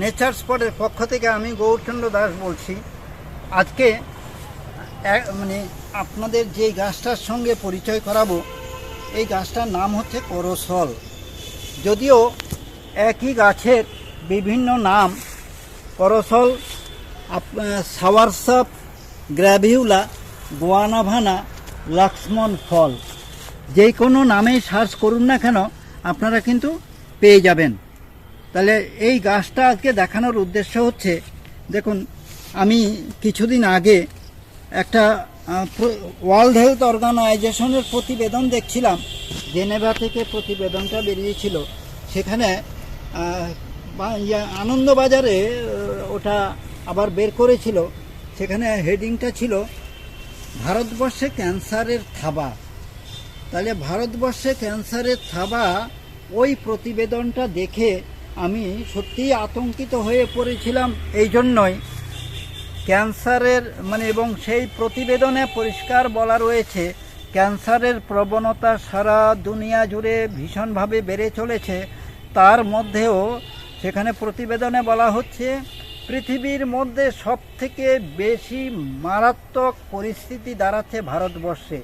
Nature স্পটের পক্ষ থেকে আমি গৌরচন্দ্র দাস বলছি। আজকে মানে আপনাদের যে গাছটার সঙ্গে পরিচয় করাবো, এই গাছটার নাম হচ্ছে করসল। যদিও একই গাছের বিভিন্ন নাম, করসল সাওয়ারসাপ, গ্র্যাভিউলা, গোয়ানাভানা লক্ষ্মণ ফল। যে কোনো নামেই সার্চ করুন না কেন, আপনারা কিন্তু পেয়ে যাবেন। তাহলে এই গাছটা আজকে দেখানোর উদ্দেশ্য হচ্ছে, দেখুন, আমি কিছুদিন আগে একটা ওয়ার্ল্ড হেলথ অর্গানাইজেশনের প্রতিবেদন দেখছিলাম, জেনেভা থেকে প্রতিবেদনটা বেরিয়েছিল। সেখানে আনন্দবাজারে ওটা আবার বের করেছিল। সেখানে হেডিংটা ছিল, ভারতবর্ষে ক্যান্সারের থাবা। তাহলে ভারতবর্ষে ক্যান্সারের থাবা ওই প্রতিবেদনটা দেখে আমি সত্যিই আতঙ্কিত হয়ে পড়েছিলাম এই জন্যই ক্যান্সারের মানে এবং সেই প্রতিবেদনে পরিষ্কার বলা রয়েছে, ক্যান্সারের প্রবণতা সারা দুনিয়া জুড়ে ভীষণভাবে বেড়ে চলেছে। তার মধ্যেও সেখানে প্রতিবেদনে বলা হচ্ছে, পৃথিবীর মধ্যে সবথেকে বেশি মারাত্মক পরিস্থিতি দাঁড়াচ্ছে ভারতবর্ষে।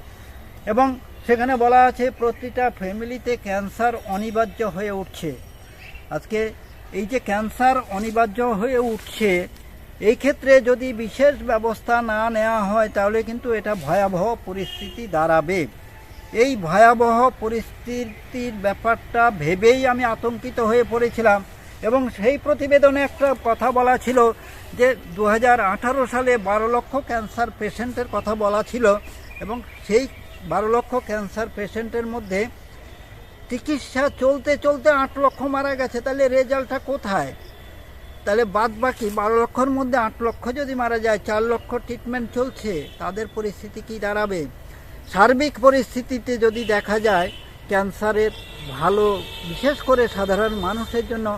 এবং সেখানে বলা আছে, প্রতিটা ফ্যামিলিতে ক্যান্সার অনিবার্য হয়ে উঠছে। আজকে এই যে ক্যান্সার অনিবার্য হয়ে উঠছে, এই ক্ষেত্রে যদি বিশেষ ব্যবস্থা না নেওয়া হয়, তাহলে কিন্তু এটা ভয়াবহ পরিস্থিতি দাঁড়াবে। এই ভয়াবহ পরিস্থিতির ব্যাপারটা ভেবেই আমি আতঙ্কিত হয়ে পড়েছিলাম এবং সেই প্রতিবেদনে একটা কথা বলা ছিল যে দু হাজার আঠারো সালে বারো লক্ষ ক্যান্সার পেশেন্টের কথা বলা ছিল এবং সেই বারো লক্ষ ক্যান্সার পেশেন্টের মধ্যে চিকিৎসা চলতে চলতে আট লক্ষ মারা গেছে, তাহলে রেজাল্টটা কোথায়? তাহলে বাদ বাকি বারো লক্ষর মধ্যে আট লক্ষ যদি মারা যায়, চার লক্ষ ট্রিটমেন্ট চলছে, তাদের পরিস্থিতি কি দাঁড়াবে? সার্বিক পরিস্থিতিতে যদি দেখা যায়, ক্যান্সারের ভালো, বিশেষ করে সাধারণ মানুষের জন্য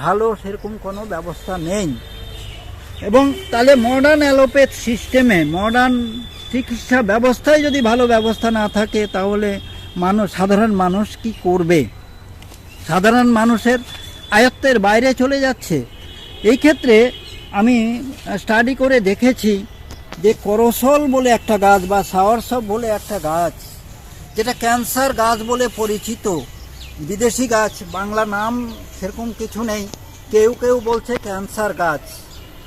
ভালো সেরকম কোনো ব্যবস্থা নেই। এবং তাহলে মডার্ন অ্যালোপ্যাথ সিস্টেমে মডার্ন চিকিৎসা ব্যবস্থায় যদি ভালো ব্যবস্থা না থাকে, তাহলে মানুষ, সাধারণ মানুষ কি করবে? সাধারণ মানুষের আয়ত্তের বাইরে চলে যাচ্ছে। এই ক্ষেত্রে আমি স্টাডি করে দেখেছি যে করসল বলে একটা গাছ বা সাওয়ারসপ বলে একটা গাছ, যেটা ক্যান্সার গাছ বলে পরিচিত। বিদেশি গাছ, বাংলা নাম সেরকম কিছু নেই। কেউ কেউ বলছে ক্যান্সার গাছ।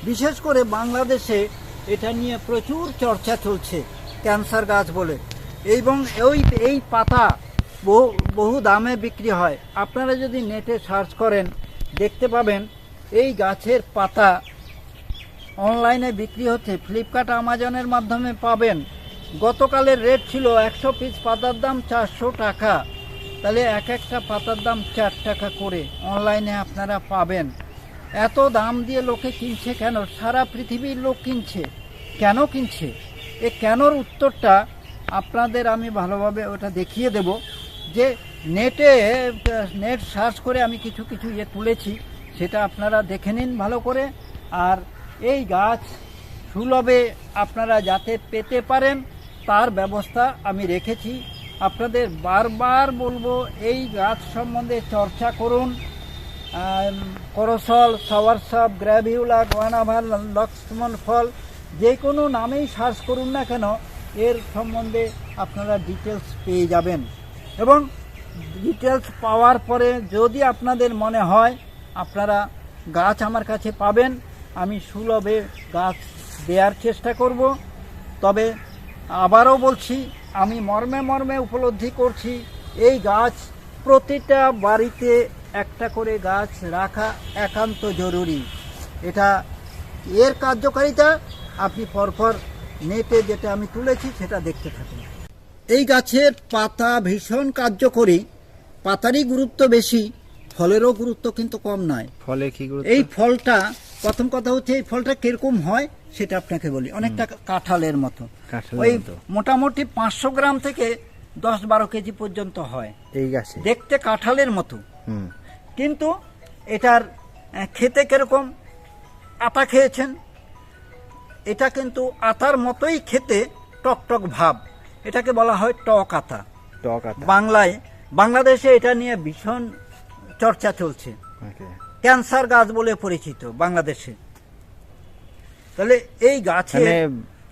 বিশেষ করে বাংলাদেশে এটা নিয়ে প্রচুর চর্চা চলছে, ক্যান্সার গাছ বলে। এবং ওই এই পাতা বহু বহু দামে বিক্রি হয়। আপনারা যদি নেটে সার্চ করেন, দেখতে পাবেন এই গাছের পাতা অনলাইনে বিক্রি হচ্ছে। ফ্লিপকার্ট আমাজনের মাধ্যমে পাবেন। গতকালের রেট ছিল একশো পিস পাতার দাম চারশো টাকা। তাহলে এক একটা পাতার দাম চার টাকা করে অনলাইনে আপনারা পাবেন। এত দাম দিয়ে লোকে কিনছে কেন? সারা পৃথিবীর লোক কিনছে। কেন কিনছে? এ কেনর উত্তরটা আপনাদের আমি ভালোভাবে ওটা দেখিয়ে দেব যে নেটে, নেট সার্চ করে আমি কিছু কিছু ইয়ে তুলেছি, সেটা আপনারা দেখে নিন ভালো করে। আর এই গাছ সুলভে আপনারা যাতে পেতে পারেন, তার ব্যবস্থা আমি রেখেছি। আপনাদের বারবার বলব, এই গাছ সম্বন্ধে চর্চা করুন। করসল সাওয়ারসাপ গ্র্যাভিউলা, গয়নাভার, লক্ষ্মণ ফল, যে কোনো নামেই সার্চ করুন না কেন এর সম্বন্ধে আপনারা ডিটেলস পেয়ে যাবেন। এবং ডিটেলস পাওয়ার পরে যদি আপনাদের মনে হয়, আপনারা গাছ আমার কাছে পাবেন, আমি সুলভে গাছ দেওয়ার চেষ্টা করব। তবে আবারও বলছি, আমি মর্মে মর্মে উপলব্ধি করছি, এই গাছ প্রতিটা বাড়িতে একটা করে গাছ রাখা একান্ত জরুরি। এটা এর কার্যকারিতা আপনি পরপর নেটে যেটা আমি তুলেছি সেটা দেখতে থাকুন। এই গাছের পাতা ভীষণ কার্যকরী। পাতারই গুরুত্ব বেশি ফলেরও গুরুত্ব কিন্তু কম নয়। ফলে কি এই ফলটা প্রথম কথা হচ্ছে এই ফলটা কীরকম হয় সেটা আপনাকে বলি। অনেকটা কাঁঠালের মতো। ওই মতো। মোটামুটি পাঁচশো গ্রাম থেকে দশ বারো কেজি পর্যন্ত হয়। এই গাছে? দেখতে কাঁঠালের মতো। কিন্তু এটার খেতে কীরকম? আটা খেয়েছেন? এটা কিন্তু আতার মতোই খেতে টক টক ভাব। এটাকে বলা হয় টক আতা। টক আতা। বাংলায় বাংলাদেশে এটা নিয়ে ভীষণ চর্চা চলছে। ক্যান্সার গাছ বলে পরিচিত বাংলাদেশে। তাহলে এই গাছে মানে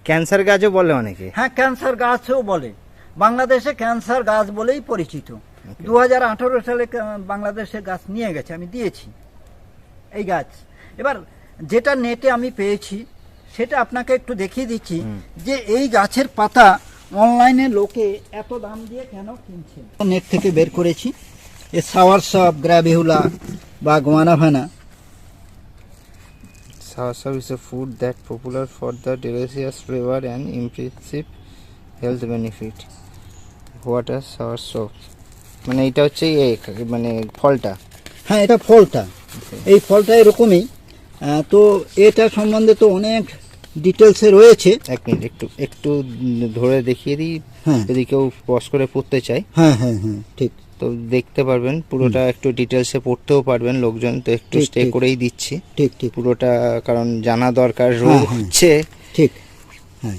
ক্যান্সার গাছও বলে অনেকে। হ্যাঁ ক্যান্সার গাছও বলে। বাংলাদেশে ক্যান্সার গাছ বলেই পরিচিত। দু হাজার আঠারো সালে বাংলাদেশে গাছ নিয়ে গেছে আমি দিয়েছি। এই গাছ। এবার যেটা নেটে আমি পেয়েছি সেটা আপনাকে একটু দেখিয়ে দিচ্ছি যে এই গাছের পাতা অনলাইনে লোকে এত দাম দিয়ে কেন কিনছে নেট থেকে বের করেছি। এ সাওয়ার সব গ্রাবিহুলা বা গোয়ানাভানা। Soursop is a food that popular for the delicious flavor and impressive health benefit. What is soursop? মানে এটা হচ্ছে এই মানে ফলটা। হ্যাঁ এটা ফলটা। এই ফলটা এরকমই। তো এটা সম্বন্ধে তো অনেক ডিটেলসে রয়েছে। এক মিনিট একটু একটু ধরে দেখিয়ে দিই। হ্যাঁ। যদি কেউ পজ করে পড়তে চায়। হ্যাঁ হ্যাঁ হ্যাঁ ঠিক। তো দেখতে পারবেন পুরোটা একটু ডিটেলসে পড়তেও পারবেন। লোকজন তো একটু স্টে করেই দিচ্ছি। ঠিক ঠিক। পুরোটা কারণ জানা দরকার রোগ হ্যাঁ, হ্যাঁ। হচ্ছে ঠিক। হ্যাঁ।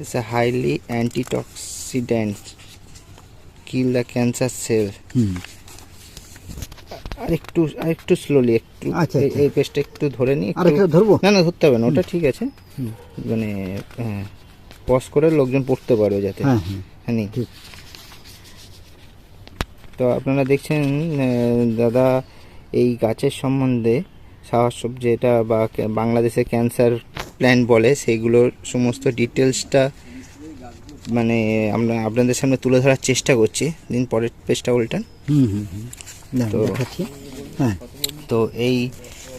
It's a highly antioxidant. Kill the cancer cell. হুম। আর একটু আর একটু স্লোলি একটু আচ্ছা, এই- আচ্ছা। পেস্টটা একটু ধরে নি আর একটা ধরবো? না না ধরতে হবে না ওটা ঠিক আছে। মানে হ্যাঁ পজ করে লোকজন পড়তে পারবে যাতে। হ্যাঁ হ্যাঁ। হ্যাঁ ঠিক। তো আপনারা দেখছেন দাদা এই গাছের সম্বন্ধে সাহস যেটা বা বাংলাদেশে ক্যান্সার প্ল্যান বলে সেইগুলোর সমস্ত ডিটেলসটা মানে আমরা আপনাদের সামনে তুলে ধরার চেষ্টা করছি। দিন পরের পেজটা উল্টান। হুম হুম হুম। তো- হ্যাঁ। তো এই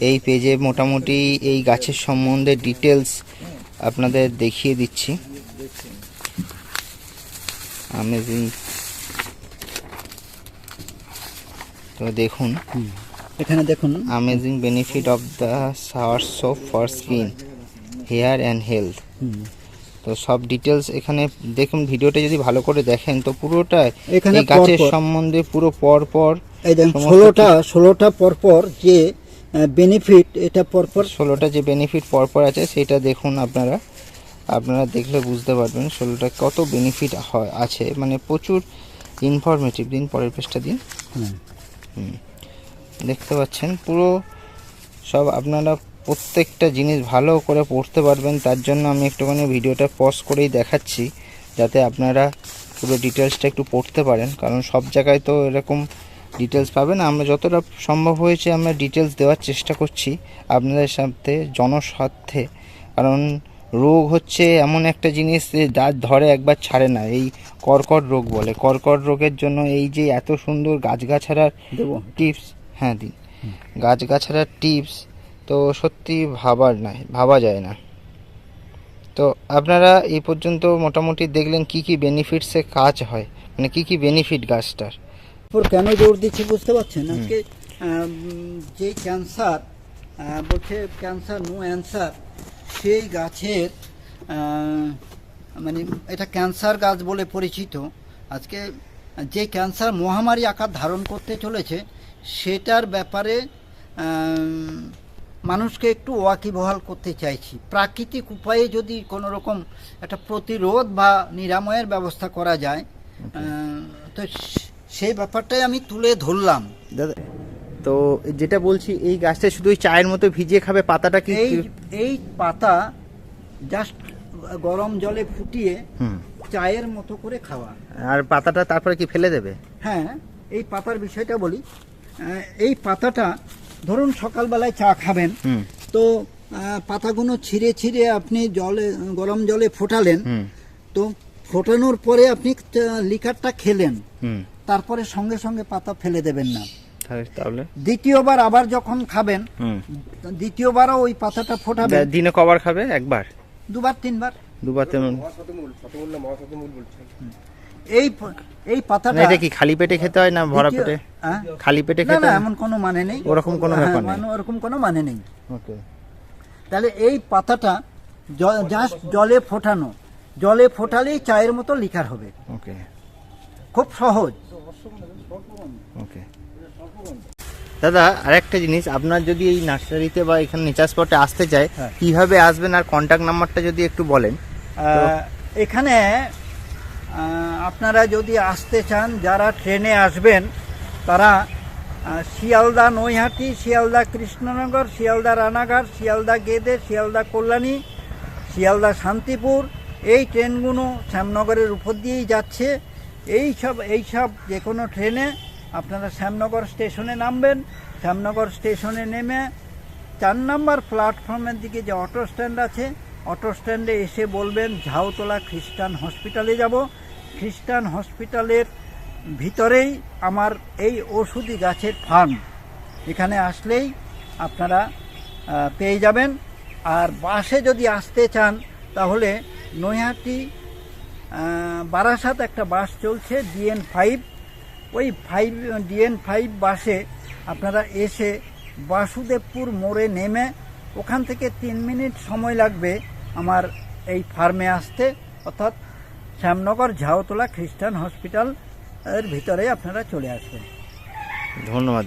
এই পেজে মোটামুটি এই গাছের সম্বন্ধে ডিটেলস আপনাদের দেখিয়ে দিচ্ছি। আমেজিং তো দেখুন। এখানে দেখুন। Amazing benefit of the shower soap for skin hair and health তো সব ডিটেলস এখানে দেখুন ভিডিওটা যদি ভালো করে দেখেন তো পুরোটাই এখানে এই গাছের সম্বন্ধে পুরো পর পর এই দেখুন ষোলোটা ষোলোটা পরপর যে বেনিফিট এটা পরপর? ষোলোটা যে বেনিফিট পরপর আছে সেটা দেখুন আপনারা। আপনারা দেখলে বুঝতে পারবেন ষোলোটা কত বেনিফিট হয় আছে। মানে প্রচুর ইনফরমেটিভ দিন পরের পেজটা দিন। হ্যাঁ। দেখতে পাচ্ছেন পুরো সব আপনারা প্রত্যেকটা জিনিস ভালো করে পড়তে পারবেন। তার জন্য আমি একটুখানি ভিডিওটা পজ করেই দেখাচ্ছি যাতে আপনারা পুরো ডিটেলসটা একটু পড়তে পারেন। কারণ সব জায়গায় তো এরকম ডিটেলস পাবেন। আমরা যতটা সম্ভব হয়েছে আমরা ডিটেলস দেওয়ার চেষ্টা করছি আপনাদের সাথে জনস্বার্থে। কারণ রোগ হচ্ছে এমন একটা জিনিস যে যার ধরে একবার ছাড়ে না। এই কর্কট রোগ বলে। কর্কট রোগের জন্য এই যে এত সুন্দর গাছগাছাড়ার দেবো। টিপস হ্যাঁ দিন। গাছগাছাড়ার টিপস তো সত্যি ভাবার নয় ভাবা যায় না। তো আপনারা এই পর্যন্ত মোটামুটি দেখলেন কি কি বেনিফিটসে কাজ হয়। মানে কি কি বেনিফিট গাছটার। উপর কেন জোর দিচ্ছি বুঝতে পারছেন? আজকে যে ক্যান্সার বলছে ক্যান্সার নো অ্যান্সার সেই গাছের মানে এটা ক্যান্সার গাছ বলে পরিচিত। আজকে যে ক্যান্সার মহামারী আকার ধারণ করতে চলেছে সেটার ব্যাপারে মানুষকে একটু ওয়াকিবহাল করতে চাইছি। প্রাকৃতিক উপায়ে যদি কোনো রকম একটা প্রতিরোধ বা নিরাময়ের ব্যবস্থা করা যায় তো সেই ব্যাপারটাই আমি তুলে ধরলাম। দাদা তো যেটা বলছি এই গাছটা শুধু চায়ের মতো ভিজিয়ে খাবে পাতাটা কি এই এই পাতা জাস্ট গরম জলে ফুটিয়ে চায়ের মতো করে খাওয়া। আর পাতাটা তারপরে কি ফেলে দেবে? হ্যাঁ এই পাতার বিষয়টা বলি। এই পাতাটা ধরুন সকালবেলায় চা খাবেন তো পাতাগুলো ছিঁড়ে ছিঁড়ে আপনি জলে গরম জলে ফোটালেন তো ফোটানোর পরে আপনি লিকারটা খেলেন। তারপরে সঙ্গে সঙ্গে পাতা ফেলে দেবেন না। তাহলে তাহলে? দ্বিতীয়বার আবার যখন খাবেন দ্বিতীয়বারও ওই পাতাটা ফোটাবে দিনে কবার খাবে? একবার? দুবার তিনবার। দুবার এই এই পাতাটা এটা কি খালি পেটে খেতে হয় না ভরা পেটে? হ্যাঁ? খালি পেটে খেতে না এমন কোনো মানে নেই। ওরকম কোনো হ্যাঁ, ব্যাপার নেই। মানে ওরকম কোনো মানে নেই। ওকে। তাহলে এই পাতাটা জাস্ট জলে ফোটানো। জলে ফোটালেই চায়ের মতো লিকার হবে। ওকে। খুব সহজ। ওকে দাদা আরেকটা জিনিস আপনার যদি এই নার্সারিতে বা এখানে নেচার স্পটে আসতে চায় হ্যাঁ। কীভাবে আসবেন আর কন্ট্যাক্ট নাম্বারটা যদি একটু বলেন? এখানে আপনারা যদি আসতে চান যারা ট্রেনে আসবেন তারা শিয়ালদা নৈহাটি শিয়ালদা কৃষ্ণনগর শিয়ালদা রানাঘাট শিয়ালদা গেদে শিয়ালদা কল্যাণী শিয়ালদা শান্তিপুর এই ট্রেনগুলো শ্যামনগরের উপর দিয়েই যাচ্ছে। এই সব এই সব যে কোনো ট্রেনে আপনারা শ্যামনগর স্টেশনে নামবেন। শ্যামনগর স্টেশনে নেমে চার নম্বর প্ল্যাটফর্মের দিকে যে অটো স্ট্যান্ড আছে, অটো স্ট্যান্ডে এসে বলবেন, ঝাউতলা খ্রিস্টান হসপিটালে যাব। খ্রিস্টান হসপিটালের ভিতরেই আমার এই ওষুধি গাছের ফার্ম। এখানে আসলেই আপনারা পেয়ে যাবেন। আর বাসে যদি আসতে চান, তাহলে নৈহাটি বারাসাত একটা বাস চলছে ডিএন ফাইভ ওই ফাইভ ডিএন ফাইভ বাসে আপনারা এসে বাসুদেবপুর মোড়ে নেমে ওখান থেকে তিন মিনিট সময় লাগবে আমার এই ফার্মে আসতে। অর্থাৎ শ্যামনগর ঝাউতলা খ্রিস্টান হসপিটাল এর ভিতরে আপনারা চলে আসবেন। ধন্যবাদ।